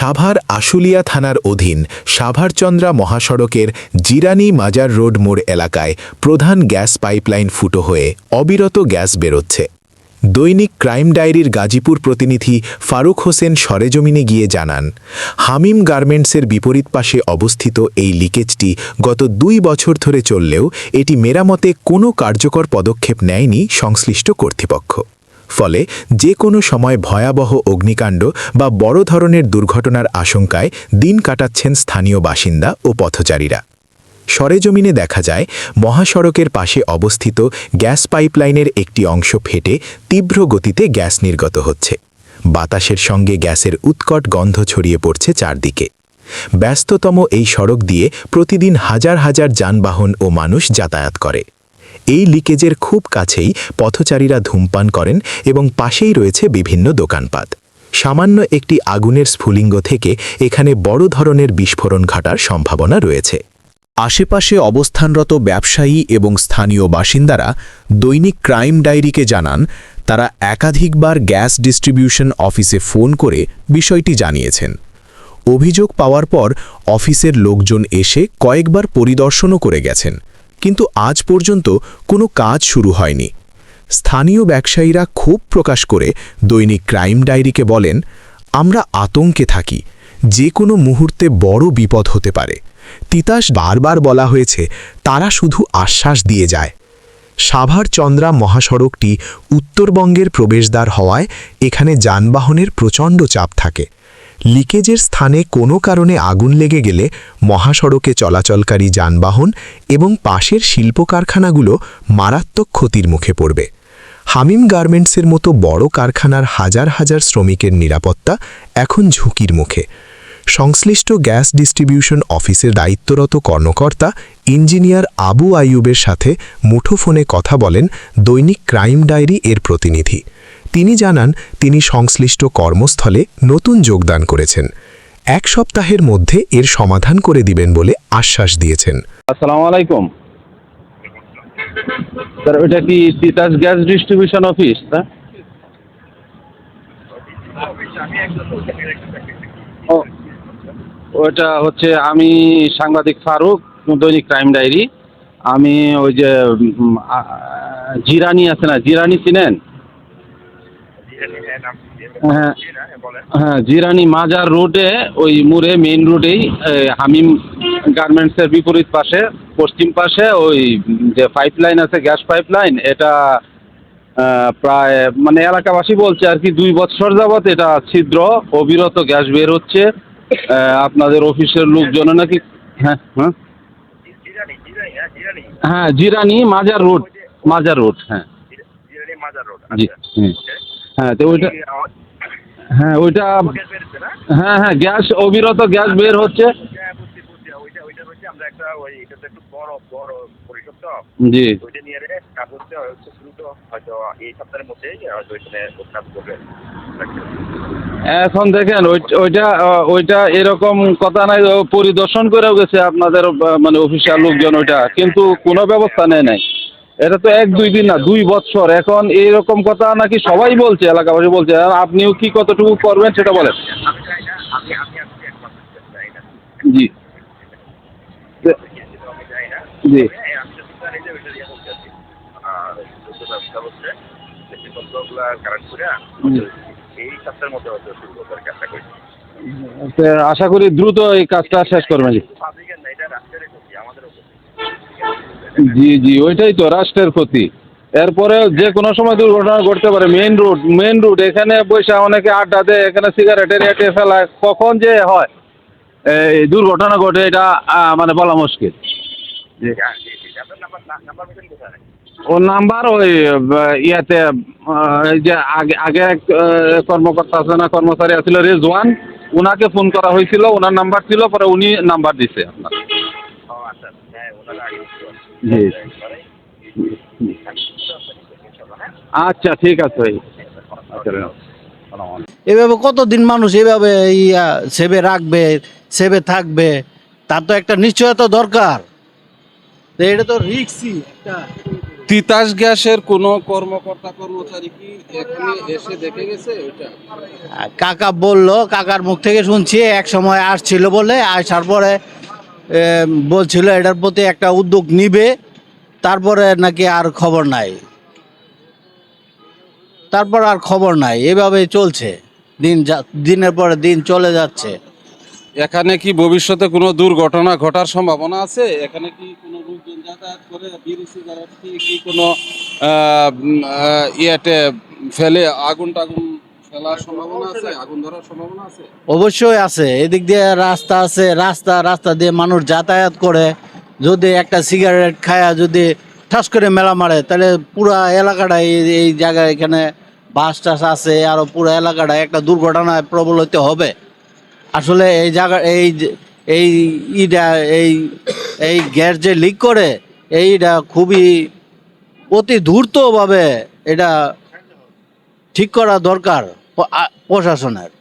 সাভার আশুলিয়া থানার অধীন সাভারচন্দ্রা মহাসড়কের জিরানি মাজার রোড মোড় এলাকায় প্রধান গ্যাস পাইপলাইন ফুটো হয়ে অবিরত গ্যাস বেরোচ্ছে। দৈনিক ক্রাইম ডায়েরির গাজীপুর প্রতিনিধি ফারুক হোসেন সরেজমিনে গিয়ে জানান, হামিম গার্মেন্টসের বিপরীত পাশে অবস্থিত এই লিকেজটি গত দুই বছর ধরে চললেও এটি মেরামতে কোনো কার্যকর পদক্ষেপ নেয়নি সংশ্লিষ্ট কর্তৃপক্ষ। ফলে যে কোনো সময় ভয়াবহ অগ্নিকাণ্ড বা বড় ধরনের দুর্ঘটনার আশঙ্কায় দিন কাটাচ্ছেন স্থানীয় বাসিন্দা ও পথচারীরা। সরেজমিনে দেখা যায়, মহাসড়কের পাশে অবস্থিত গ্যাস পাইপলাইনের একটি অংশ ফেটে তীব্র গতিতে গ্যাস নির্গত হচ্ছে। বাতাসের সঙ্গে গ্যাসের উৎকট গন্ধ ছড়িয়ে পড়ছে চারদিকে। ব্যস্ততম এই সড়ক দিয়ে প্রতিদিন হাজার হাজার যানবাহন ও মানুষ যাতায়াত করে। এই লিকেজের খুব কাছেই পথচারীরা ধূমপান করেন এবং পাশেই রয়েছে বিভিন্ন দোকানপাট। সামান্য একটি আগুনের স্ফুলিঙ্গ থেকে এখানে বড় ধরনের বিস্ফোরণ ঘটার সম্ভাবনা রয়েছে। আশেপাশে অবস্থানরত ব্যবসায়ী এবং স্থানীয় বাসিন্দারা দৈনিক ক্রাইম ডায়েরিকে জানান, তারা একাধিকবার গ্যাস ডিস্ট্রিবিউশন অফিসে ফোন করে বিষয়টি জানিয়েছেন। অভিযোগ পাওয়ার পর অফিসের লোকজন এসে কয়েকবার পরিদর্শনও করে গেছেন। কিন্তু আজ পর্যন্ত কোনো কাজ শুরু হয়নি। স্থানীয় ব্যবসায়ীরা ক্ষোভ প্রকাশ করে দৈনিক ক্রাইম ডায়েরিকে বলেন, আমরা আতঙ্কে থাকি। যে কোনো মুহূর্তে বড় বিপদ হতে পারে। তিতাস বারবার বলা হয়েছে, তারা শুধু আশ্বাস দিয়ে যায়। সাভার চন্দ্রা মহাসড়কটি উত্তরবঙ্গের প্রবেশদ্বার হওয়ায় এখানে যানবাহনের প্রচণ্ড চাপ থাকে। লিকেজের স্থানে কোনো কারণে আগুন লেগে গেলে মহাসড়কে চলাচলকারী যানবাহন এবং পাশের শিল্প কারখানাগুলো মারাত্মক ক্ষতির মুখে পড়বে। হামিম গার্মেন্টসের মতো বড় কারখানার হাজার হাজার শ্রমিকের নিরাপত্তা এখন ঝুঁকির মুখে। সংশ্লিষ্ট গ্যাস ডিস্ট্রিবিউশন অফিসের দায়িত্বরত কর্মকর্তা ইঞ্জিনিয়ার আবু আইয়ুবের সাথে মুঠোফোনে কথা বলেন দৈনিক ক্রাইম ডায়েরি এর প্রতিনিধি। তিনি জানান, তিনি সংশ্লিষ্ট কর্মস্থলে নতুন যোগদান করেছেন। এক সপ্তাহের মধ্যে এর সমাধান করে দিবেন বলে আশ্বাস দিয়েছেন। আসসালামু আলাইকুম। স্যার, ওইটা কি তিতাস গ্যাস ডিস্ট্রিবিউশন অফিস না ও, ওইটা হচ্ছে আমি সাংবাদিক ফারুক, দৈনিক ক্রাইম ডায়েরি। আমি ওই যে জিরানি আছে না, জিরানি চিনেন? হ্যাঁ। হ্যাঁ জিরানি মাজার রোডে ওই মুড়ে মেইন রোডেই হামিম গার্মেন্টসের বিপরীত পাশে পশ্চিম পাশে ওই যে পাইপ লাইন আছে গ্যাস পাইপ লাইন এটা প্রায় মানে এলাকাবাসী বলছে আর কি দুই বছর যাবৎ এটা ছিদ্র অবিরত গ্যাস বের হচ্ছে। আপনাদের অফিসের লোকজনও নাকি হ্যাঁ হ্যাঁ। জিরানি জিরানি হ্যাঁ জিরানি। হ্যাঁ মাজার রোড মাজার রোড হ্যাঁ। জি হুম। হ্যাঁ তো ওইটা হ্যাঁ ওইটা হ্যাঁ হ্যাঁ গ্যাস অবিরত গ্যাস বের হচ্ছে। জি। এখন দেখেন, ওই- ওইটা ওইটা এরকম কথা নাই পরিদর্শন করেও গেছে আপনাদের মানে অফিসিয়াল লোকজন ওইটা, কিন্তু কোনো ব্যবস্থা নেয় নাই। এটা তো এক দুই দিন না দুই বছর। এখন এইরকম কথা নাকি সবাই বলছে এলাকাবাসী বলছে। আর আপনিও কি কতটুকু করবেন সেটা বলেন। জি। জি। আশা করি দ্রুত এই কাজটা শেষ করবেন জি পাবলিকের না এটা রাষ্ট্রের ক্ষতি আমাদের ক্ষতি জি জি, ওইটাই তো, রাষ্ট্রের ক্ষতি। এরপরে যে কোনো সময় দুর্ঘটনা ঘটতে পারে মেইন রোড মেইন রোড এখানে বসে অনেকে আড্ডা দেয়, এখানে সিগারেটের এটে ফেলায়, কখন যে হয়, এই দুর্ঘটনা ঘটে, এটা মানে বলা মুশকিল। হ্যাঁ আপনার নাম্বার ওই ইয়াতে যে আগে আগে এক কর্মকর্তা আছে না, কর্মচারী আছিল, রেজওয়ান ওনাকে ফোন করা হয়েছিল ওনার নাম্বার ছিল, পরে উনি নাম্বার দিছে আপনার। আচ্ছা জি ঠিক আছে ভাই। আচ্ছা এভাবে কতদিন মানুষ এভাবে ইয়া সেবে রাখবে সেবে থাকবে তার তো একটা নিশ্চয়তা দরকার। এটা তো রিক্সি একটা তিতাস গ্যাসের কোনো কর্মকর্তা কর্মচারী কি এখানে এসে দেখে গেছে কাকা বলল কাকার মুখ থেকে শুনছি এক সময় আসছিল বলে আসার পরে বলছিল এটার প্রতি একটা উদ্যোগ নিবে, তারপরে নাকি আর খবর নাই। তারপর আর খবর নাই এভাবে চলছে। দিন দিনের পরে দিন চলে যাচ্ছে। এখানে কি ভবিষ্যতে কোনো দুর্ঘটনা ঘটার সম্ভাবনা আছে? এখানে কি কোনো লোকজন যাতায়াত করে? বিড়ি, সিগারেট, কি কোনো ইয়েতে ফেলে আগুন টাগুন অবশ্যই আছে। এদিক দিয়ে রাস্তা আছে, রাস্তা রাস্তা দিয়ে মানুষ যাতায়াত করে। যদি একটা সিগারেট খায়া যদি ঠাস করে মেলা মারে, তাহলে পুরো এলাকাটা এই জায়গায় এখানে বাস টাস আছে, আরও পুরো এলাকাটা একটা দুর্ঘটনায় প্রবলিত হবে। আসলে এই জায়গা, এই এই ইটা, এই এই গ্যাস যে লিক করে, এইটা খুবই অতি ধূর্তভাবে এটা ঠিক করা দরকার। প্রশাসনের